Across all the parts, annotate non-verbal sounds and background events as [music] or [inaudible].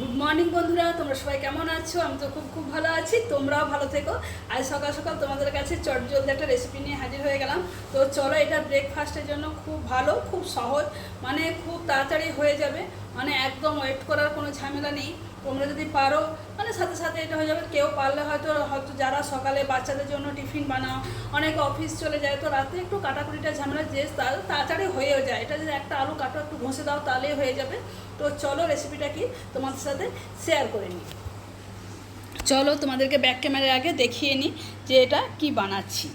Good morning বন্ধুরা। তোমরা সবাই কেমন আছো? আমি তো খুব খুব ভালো আছি। তোমরাও ভালো থেকো। আজ সকাল সকাল তোমাদের কাছে চটজলদি একটা রেসিপি নিয়ে হাজির হয়ে গেলাম। তো চলো, এটা ব্রেকফাস্টের জন্য খুব ভালো, খুব সহজ মানে খুব তাড়াতাড়ি হয়ে যাবে। মানে একদম ওয়েট করার কোনো ঝামেলা নেই। তোমরা যদি পারো মানে সাথে সাথে এটা হয়ে যাবে। কেউ পারলে হয়তো হয়তো যারা সকালে বাচ্চাদের জন্য টিফিন বানাও, অনেক অফিস চলে যায়, তো রাতে একটু কাটাকুটিটা, ঝামেলা যে তাড়াতাড়ি হয়েও যায়। এটা যদি একটা আলু কাটো, একটু ঘষে দাও, তাহলেই হয়ে যাবে। তো চলো রেসিপিটা কি তোমাদের সাথে শেয়ার করে নিই। চলো তোমাদেরকে ব্যাক ক্যামেরার আগে দেখিয়ে নিই যে এটা কি বানাচ্ছি।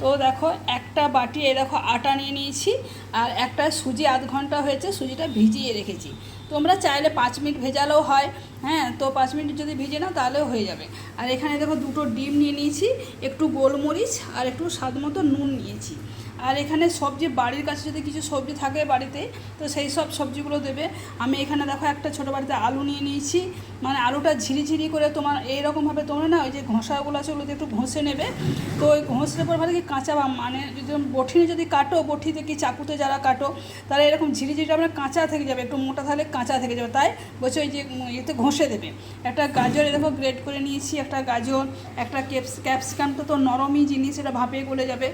তো দেখো, একটা বাটি, এই দেখো, আটা নিয়ে নিয়েছি, আর একটা সুজি আধ ঘণ্টা হয়েছে, সুজিটা ভিজিয়ে রেখেছি। তোমরা চাইলে পাঁচ মিনিট ভেজালেও হয় হ্যাঁ তো পাঁচ মিনিট যদি ভিজে নাও, তাহলেও হয়ে যাবে। আর এখানে দেখো দুটো ডিম নিয়ে নিয়েছি, একটু গোলমরিচ আর একটু স্বাদ মতো নুন নিয়েছি। আর এখানে সবজি, বাড়ির কাছে যদি কিছু সবজি থাকে বাড়িতে, তো সেই সব সবজিগুলো দেবে। আমি এখানে দেখো একটা ছোটো বাড়িতে আলু নিয়ে নিয়েছি। মানে আলুটা ঝিরিঝিরি করে তোমার এইরকমভাবে তোমরা না ওই যে ঘষাগুলো আছে ওগুলোতে একটু ঘষে নেবে। তো ওই ঘষলে পর ভালো কি কাঁচা মানে যদি বঠিনে যদি কাটো, বঠিতে কি চাকুতে যারা কাটো তাহলে এরকম ঝিরিঝিরিটা আমরা কাঁচা থেকে যাবে, একটু মোটা থাকলে কাঁচা থেকে যাবে। তাই বলছে ওই যে এতে ঘষে দেবে। একটা গাজর এ দেখো গ্রেড করে নিয়েছি, একটা গাজর, একটা ক্যাপস, ক্যাপসিকাম তো তো নরমই জিনিস, এটা ভাপে গলে যাবে।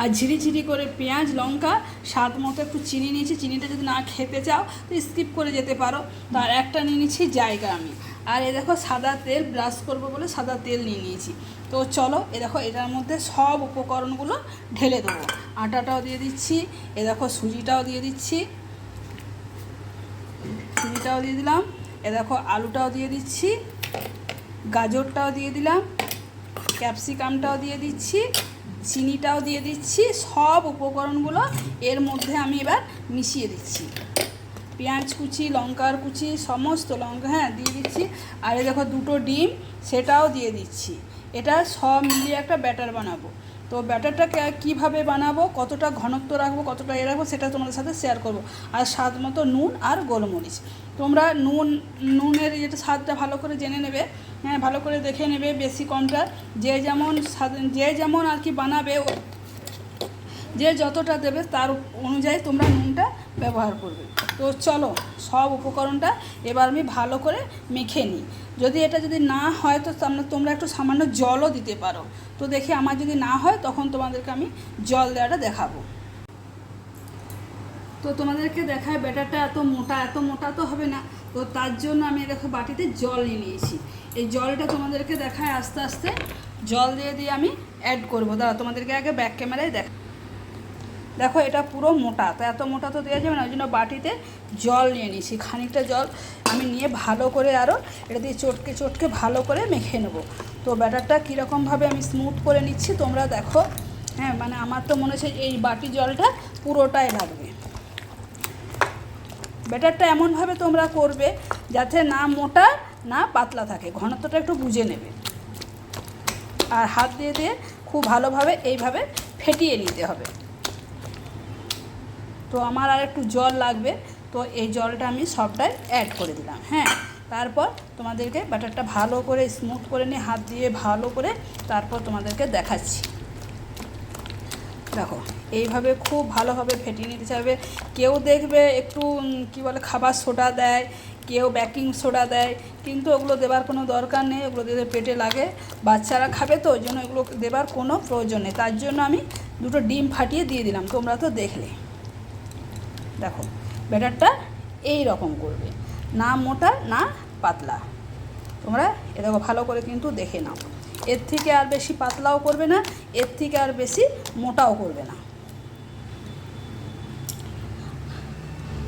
আর ঝিরিঝিরি করে পেঁয়াজ, লঙ্কা, স্বাদ মতো একটু চিনি নিয়েছি। চিনিটা যদি না খেতে চাও, তো স্কিপ করে যেতে পারো। তার একটা নিয়ে নিচ্ছি জায়গা আমি। আর এ দেখো সাদা তেল ব্রাশ করব বলে সাদা তেল নিয়ে নিয়েছি। তো চলো, এ দেখো এটার মধ্যে সব উপকরণগুলো ঢেলে দেবো। আটাটাও দিয়ে দিচ্ছি, এ দেখো সুজিটাও দিয়ে দিচ্ছি। সুজিটাও দিয়ে দিলাম, এ দেখো আলুটাও দিয়ে দিচ্ছি, গাজরটাও দিয়ে দিলাম, ক্যাপসিকামটাও দিয়ে দিচ্ছি। চিনিটাও দিয়ে দিচ্ছি, সব উপকরণগুলো এর মধ্যে আমি এবার মিশিয়ে দিচ্ছি। পেঁয়াজ কুচি, লঙ্কার কুচি, সমস্ত লঙ্কা হ্যাঁ দিয়ে দিচ্ছি। আর দেখো দুটো ডিম, সেটাও দিয়ে দিচ্ছি। এটা সব মিলিয়ে একটা ব্যাটার বানাবো। তো ব্যাটারটা কীভাবে বানাবো, কতটা ঘনত্ব রাখব, কতটা এ রাখব, সেটা তোমাদের সাথে শেয়ার করব। আর স্বাদ মতো নুন আর গোলমরিচ। তোমরা নুন, নুনের যেটা স্বাদটা ভালো করে জেনে নেবে হ্যাঁ ভালো করে দেখে নেবে বেশি কমটা। যে যেমন যে যেমন আর কি বানাবে যে যতটা দেবে তার অনুযায়ী তোমরা নুনটা ব্যবহার করবে। তো চলো, সব উপকরণটা এবার আমি ভালো করে মেখে নিই। যদি এটা যদি না হয় তো তোমরা একটু সামান্য জলও দিতে পারো। তো দেখি আমার যদি না হয় তখন তোমাদেরকে আমি জল দেওয়াটা দেখাবো। তো তোমাদেরকে দেখায় ব্যাটারটা এত মোটা এত মোটা তো হবে না। তো তার জন্য আমি দেখো বাটিতে জল নিয়ে নিয়েছি। এই জলটা তোমাদেরকে দেখায় আস্তে আস্তে জল দিয়ে দিয়ে আমি অ্যাড করব। দাঁড়া তোমাদেরকে আগে ব্যাক ক্যামেরায় দেখ দেখো, এটা পুরো মোটা, তো এত মোটা তো দেওয়া যাবে না, ওই জন্য বাটিতে জল নিয়ে নিয়েছি, খানিকটা জল। আমি নিয়ে ভালো করে আরও এটা দিয়ে চটকে চটকে ভালো করে মেখে নেব। তো ব্যাটারটা কীরকমভাবে আমি স্মুথ করে নিচ্ছি, তোমরা দেখো। হ্যাঁ মানে আমার তো মনে হচ্ছে এই বাটি জলটা পুরোটাই লাগবে। ব্যাটারটা এমনভাবে তোমরা করবে যাতে না মোটা, না পাতলা থাকে, ঘনত্বটা একটু বুঝে নেবে। আর হাত দিয়ে দিয়ে খুব ভালোভাবে এইভাবে ফেটিয়ে নিতে হবে। তো আমার আর একটু জল লাগবে, তো এই জলটা আমি সবটাই অ্যাড করে দিলাম হ্যাঁ। তারপর তোমাদেরকে ব্যাটারটা ভালো করে স্মুথ করে নিয়ে, হাত দিয়ে ভালো করে তারপর তোমাদেরকে দেখাচ্ছি। দেখো, এইভাবে খুব ভালোভাবে ফেটিয়ে নিতে চাইবে। কেউ দেখবে একটু কি বলে, খাবার সোডা দেয়, কেউ বেকিং সোডা দেয়, কিন্তু ওগুলো দেবার কোনো দরকার নেই, ওগুলো দিলে পেটে লাগে। বাচ্চারা খাবে তো, ওই জন্য এগুলো দেবার কোনো প্রয়োজন নেই। তার জন্য আমি দুটো ডিম ফাটিয়ে দিয়ে দিলাম, তোমরা তো দেখলে। দেখো, ব্যাটারটা এই রকম করবে। না মোটা, না পাতলা। তোমরা এ দেখো, ভালো করে কিন্তু দেখে নাও। এর থেকে আর বেশি পাতলাও করবে না, এর থেকে আর বেশি মোটাও করবে না।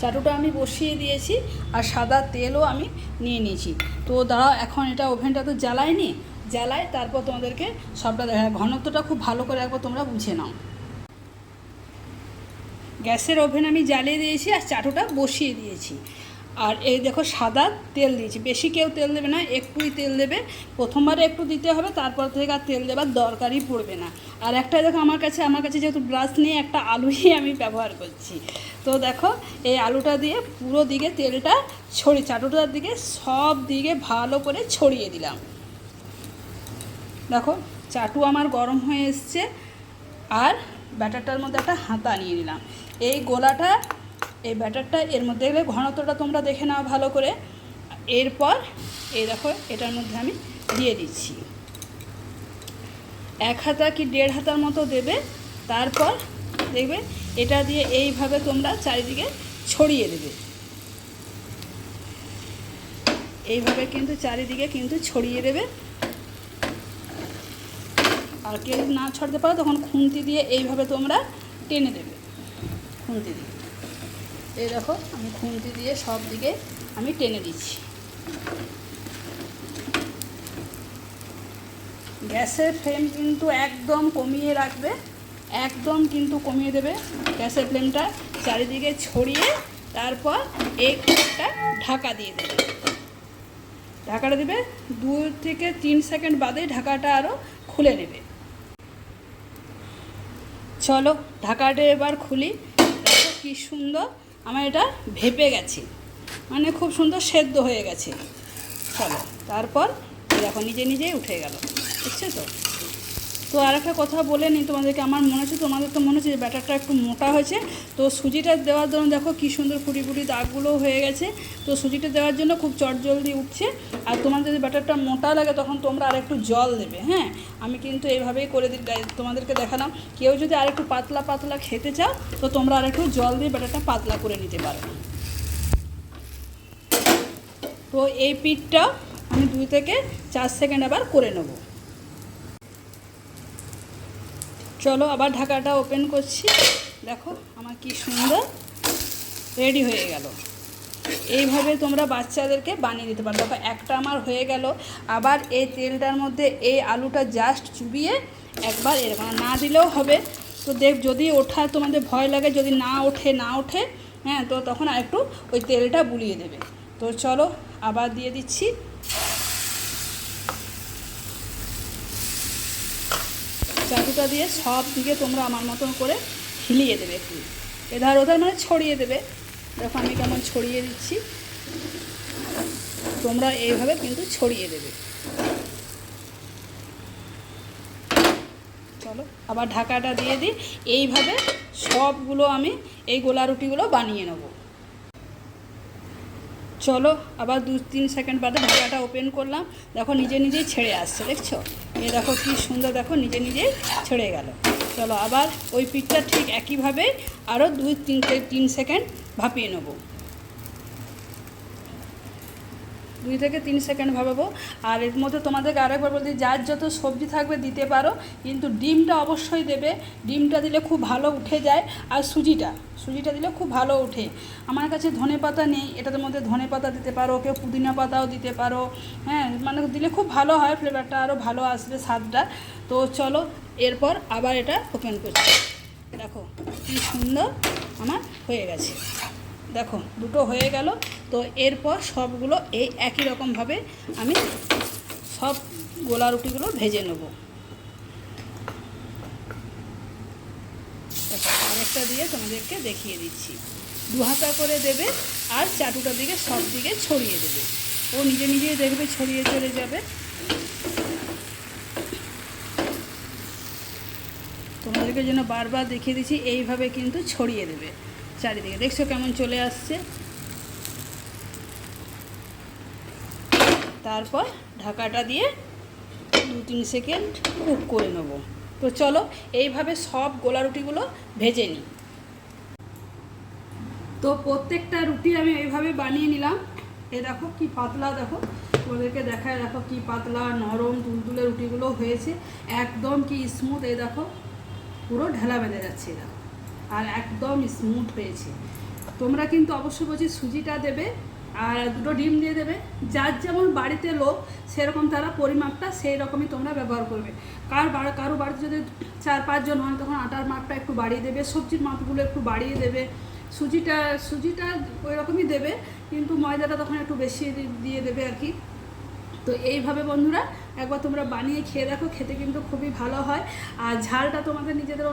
চাটুটা আমি বসিয়ে দিয়েছি আর সাদা তেলও আমি নিয়ে নিয়েছি। তো দাঁড়াও, এখন এটা ওভেনটা তো জ্বালাইনি জ্বালাই তারপর তোমাদেরকে সবটা দেখা ঘনত্বটা খুব ভালো করে একবার তোমরা বুঝে নাও। গ্যাসের ওভেন আমি জ্বালিয়ে দিয়েছি আর চাটুটা বসিয়ে দিয়েছি। আর এই দেখো সাদা তেল দিয়েছি। বেশি কেউ তেল দেবে না, একটুই তেল দেবে। প্রথমবারে একটু দিতে হবে, তারপর থেকে আর তেল দেবার দরকারই পড়বে না। আর একটা দেখো আমার কাছে আমার কাছে যেহেতু ব্রাশ নিয়ে একটা আলুই [laughs] আমি ব্যবহার করছি। তো দেখো, এই আলুটা দিয়ে পুরো দিকে তেলটা ছড়িয়ে, চাটুটার দিকে সব দিকে ভালো করে ছড়িয়ে দিলাম। দেখো, চাটু আমার গরম হয়ে এসছে। আর ব্যাটারটার মধ্যে একটা হাতা নিয়ে নিলাম। এই গোলাটা, এই ব্যাটারটা, এর মধ্যে গেলে ঘনত্বটা তোমরা দেখে নাও ভালো করে। এরপর, এই দেখো, এটার মধ্যে আমি দিয়ে দিচ্ছি। এক হাতা কি দেড় হাতার মতো দেবে, তারপর দেখবে, এটা দিয়ে এইভাবে তোমরা চারিদিকে ছড়িয়ে দেবে। এইভাবে কিন্তু চারিদিকে কিন্তু ছড়িয়ে দেবে। আর কেউ যদি না ছড়তে পারো তখন খুন্তি দিয়ে এইভাবে তোমরা টেনে দেবে। খুন্তি দিয়ে। এই দেখো, আমি খুন্তি দিয়ে সব দিকে আমি টেনে দিচ্ছি। গ্যাসের ফ্লেম কিন্তু একদম কমিয়ে রাখবে, একদম কিন্তু কমিয়ে দেবে গ্যাসের ফ্লেমটা চারিদিকে ছড়িয়ে তারপর একটা ঢাকা দিয়ে দেবে। ঢাকাটা দেবে, দু থেকে তিন সেকেন্ড বাদে ঢাকাটা আরও খুলে নেবে। চলো, ঢাকাটা এবার খুলি। কি সুন্দর। আমার এটা ভেপে গেছে। মানে খুব সুন্দর সেদ্ধ হয়ে গেছে। চলো, তারপর এখন নিজে নিজেই উঠে গেল। বুঝছ তো? তো আর একটা কথা বলে নিই তোমাদেরকে, আমার মনে হচ্ছে, তোমাদের তো মনে হচ্ছে যে ব্যাটারটা একটু মোটা হয়েছে। তো সুজিটা দেওয়ার জন্য দেখো কী সুন্দর ফুটি ফুটি দাগগুলোও হয়ে গেছে। তো সুজিটা দেওয়ার জন্য খুব চটজলদি উঠছে। আর তোমার যদি ব্যাটারটা মোটা লাগে, তখন তোমরা আর একটু জল দেবে হ্যাঁ? আমি কিন্তু এইভাবেই করে দিই তোমাদেরকে দেখালাম। কেউ যদি আর একটু পাতলা পাতলা খেতে চাও, তো তোমরা আর একটু জল দিয়ে ব্যাটারটা পাতলা করে নিতে পারো। তো এই পিঠটা আমি দুই থেকে চার সেকেন্ড আবার করে নেব। চলো আবার ঢাকাটা ওপেন করছি। দেখো, আমার কি সুন্দর। রেডি হয়ে গেল। এইভাবে তোমরা বাচ্চাদেরকে বানিয়ে দিতে পারো। দেখো, একটা আমার হয়ে গেল। আবার এই তেলটার মধ্যে এই আলুটা জাস্ট চুবিয়ে একবার এরকম না দিলেও হবে। তো দেখ, যদি ওঠা তোমাদের ভয় লাগে, যদি না ওঠে না ওঠে হ্যাঁ তো তখন আরেকটু ওই তেলটা বুলিয়ে দেবে। তো চলো, আবার দিয়ে দিচ্ছি। চাটুটা দিয়ে সব দিকে তোমরা আমার মতন করে হিলিয়ে দেবে একটু। এধার ওধার মানে ছড়িয়ে দেবে। দেখো আমি কেমন ছড়িয়ে দিচ্ছি। তোমরা এইভাবে কিন্তু ছড়িয়ে দেবে। চলো, আবার ঢাকাটা দিয়ে দিই। এইভাবে সবগুলো আমি এই গোলা রুটিগুলো বানিয়ে নেব। চলো, আবার দু তিন সেকেন্ড বাদে ঢাকাটা ওপেন করলাম। দেখো নিজে নিজেই ছেড়ে আসছে, দেখছ? এ দেখো কি সুন্দর, দেখো নিজে নিজেই ছেড়ে গেল। চলো আবার ওই পিঠটা ঠিক একইভাবে আরও দুই তিন তিন সেকেন্ড ভাপিয়ে নেব। দুই থেকে তিন সেকেন্ড ভাবাবো। আর এর মধ্যে তোমাদেরকে আরেকবার বলতে, যার যত সবজি থাকবে দিতে পারো, কিন্তু ডিমটা অবশ্যই দেবে। ডিমটা দিলে খুব ভালো উঠে যায়। আর সুজিটা সুজিটা দিলে খুব ভালো ওঠে। আমার কাছে ধনে পাতা নেই এটার মধ্যে ধনে পাতা দিতে পারো, কেউ পুদিনা পাতাও দিতে পারো। হ্যাঁ মানে দিলে খুব ভালো হয়, ফ্লেভারটা আরও ভালো আসবে স্বাদটা। তো চলো, এরপর আবার এটা ওপেন করছি। দেখো, কী সুন্দর আমার হয়ে গেছে। দেখো, দুটো হয়ে গেল। তো এরপর সবগুলো এই একই রকমভাবে আমি সব গোলা রুটিগুলো ভেজে নেব। আরেকটা দিয়ে তোমাদেরকে দেখিয়ে দিচ্ছি। দু হাতা করে দেবে আর চাটুটার দিকে সব দিকে ছড়িয়ে দেবে। ও নিজে নিজেই দেখবে ছড়িয়ে চলে যাবে। তোমাদেরকে যেন বারবার দেখিয়ে দিচ্ছি, এইভাবে কিন্তু ছড়িয়ে দেবে চারিদিকে। দেখছ কেমন চলে আসছে? তারপর ঢাকাটা দিয়ে দু তিন সেকেন্ড কুক করে নেব। তো চলো, এইভাবে সব গোলা রুটিগুলো ভেজে নিই। তো প্রত্যেকটা রুটি আমি এইভাবে বানিয়ে নিলাম। এ দেখো কি পাতলা, দেখো। ওদেরকে দেখায়, দেখো কি পাতলা, নরম, তুলতুলে রুটিগুলো হয়েছে। একদম কি স্মুথ এই দেখো, পুরো ঢেলা বেঁধে যাচ্ছে এরা আর একদম স্মুথ হয়েছে। তোমরা কিন্তু অবশ্যই বলছি সুজিটা দেবে আর দুটো ডিম দিয়ে দেবে। যার যেমন বাড়িতে লোক, সেরকম তারা পরিমাপটা সেই রকমই তোমরা ব্যবহার করবে। কার কারও বাড়িতে যদি চার পাঁচজন হয়, তখন আটার মাপটা একটু বাড়িয়ে দেবে, সবজির মাপগুলো একটু বাড়িয়ে দেবে। সুজিটা সুজিটা ওই রকমই দেবে, কিন্তু ময়দাটা তখন একটু বেশি দিয়ে দেবে আর কি। তো এইভাবে বন্ধুরা একবার তোমরা বানিয়ে খেয়ে দেখো, খেতে কিন্তু খুবই ভালো হয়। আর ঝালটা তোমাদের নিজেদের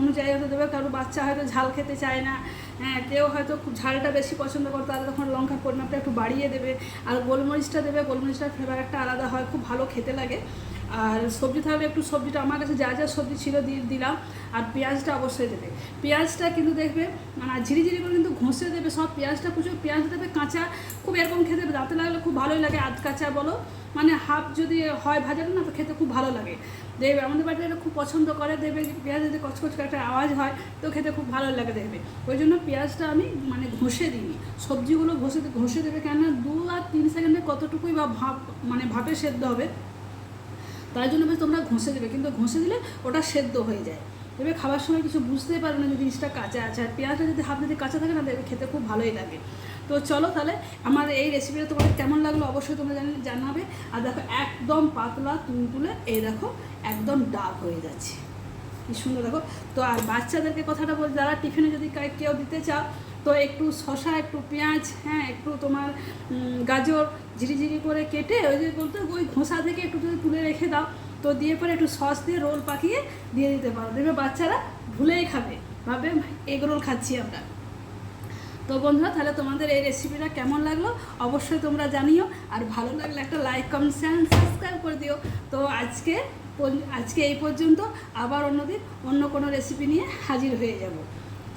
অনুযায়ী হতে দেবে কারও বাচ্চা হয়তো ঝাল খেতে চায় না। হ্যাঁ কেউ হয়তো ঝালটা বেশি পছন্দ করে, তাহলে তখন লঙ্কার পরিমাণটা একটু বাড়িয়ে দেবে। আর গোলমরিচটা দেবে, গোলমরিচটার ফ্লেভার একটা আলাদা হয়, খুব ভালো খেতে লাগে। আর সবজি তাহলে একটু সবজিটা আমার কাছে যা যা সবজি ছিল দিয়ে দিলাম। আর পেঁয়াজটা অবশ্যই দেবে। পেঁয়াজটা কিন্তু দেখবে মানে ঝিরিঝিরি করে কিন্তু ঘষে দেবে সব। পেঁয়াজটা কুচো পেঁয়াজ দেবে কাঁচা, খুব এরকম খেতে দাঁতে লাগলে খুব ভালোই লাগে আধ কাঁচা বলো। মানে হাফ যদি হয় ভাজাটা না, তো খেতে খুব ভালো লাগে। দেখবে আমাদের বাড়িতে এটা খুব পছন্দ করে দেখবে যে পেঁয়াজ যদি কচকচ করে একটা আওয়াজ হয়, তো খেতে খুব ভালো লাগে দেখবে ওই জন্য পেঁয়াজটা আমি মানে ঘষে দিই সবজিগুলো ঘষে ঘষে দেবে কেননা দু আর তিন সেকেন্ডে কতটুকুই বা ভাপ মানে ভাপে সেদ্ধ হবে তাই জন্য বেশ তোমরা ঘষে দেবে, কিন্তু ঘষে দিলে ওটা সেদ্ধ হয়ে যায়। এবার খাবার সময় কিছু বুঝতেই পারবে না যে জিনিসটা কাঁচা আছে, আর পেঁয়াজটা যদি হাত যদি কাঁচা থাকে না দেখবে খেতে খুব ভালোই লাগে। তো চলো তাহলে আমার এই রেসিপিটা তোমাদের কেমন লাগল অবশ্যই তোমরা জানি, জানাবে। আর দেখো একদম পাতলা, তুলতুলে, এই দেখো একদম ডাব হয়ে যাচ্ছে। কি সুন্দর দেখো। তো আর বাচ্চাদেরকে কথাটা বল, যারা টিফিনে যদি কেউ দিতে চাও তো একটু শশা একটু পেঁয়াজ হ্যাঁ একটু তোমার গাজর ঝিরিঝিরি করে কেটে ওই যে বলতে ওই খোসা থেকে একটু যদি তুলে রেখে দাও, তো দিয়ে পরে একটু সস দিয়ে রোল পাকিয়ে দিয়ে দিতে পারো। দেখবে বাচ্চারা ভুলেই খাবে। ভাবে এগ রোল খাচ্ছি আমরা। তো বন্ধুরা, তাহলে তোমাদের এই রেসিপিটা কেমন লাগল? অবশ্যই তোমরা জানিও। আর ভালো লাগলে একটা লাইক কমেন্ট চ্যানেল সাবস্ক্রাইব করে দিও। তো আজকে আজকে এই পর্যন্ত আবার অন্যদিন অন্য কোনো রেসিপি নিয়ে হাজির হয়ে যাব।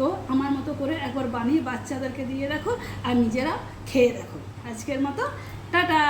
তো আমার মতো করে একবার বানিয়ে বাচ্চাদেরকে দিয়ে রাখো আর নিজেরা খেয়ে রাখো আজকের মতো, টাটা!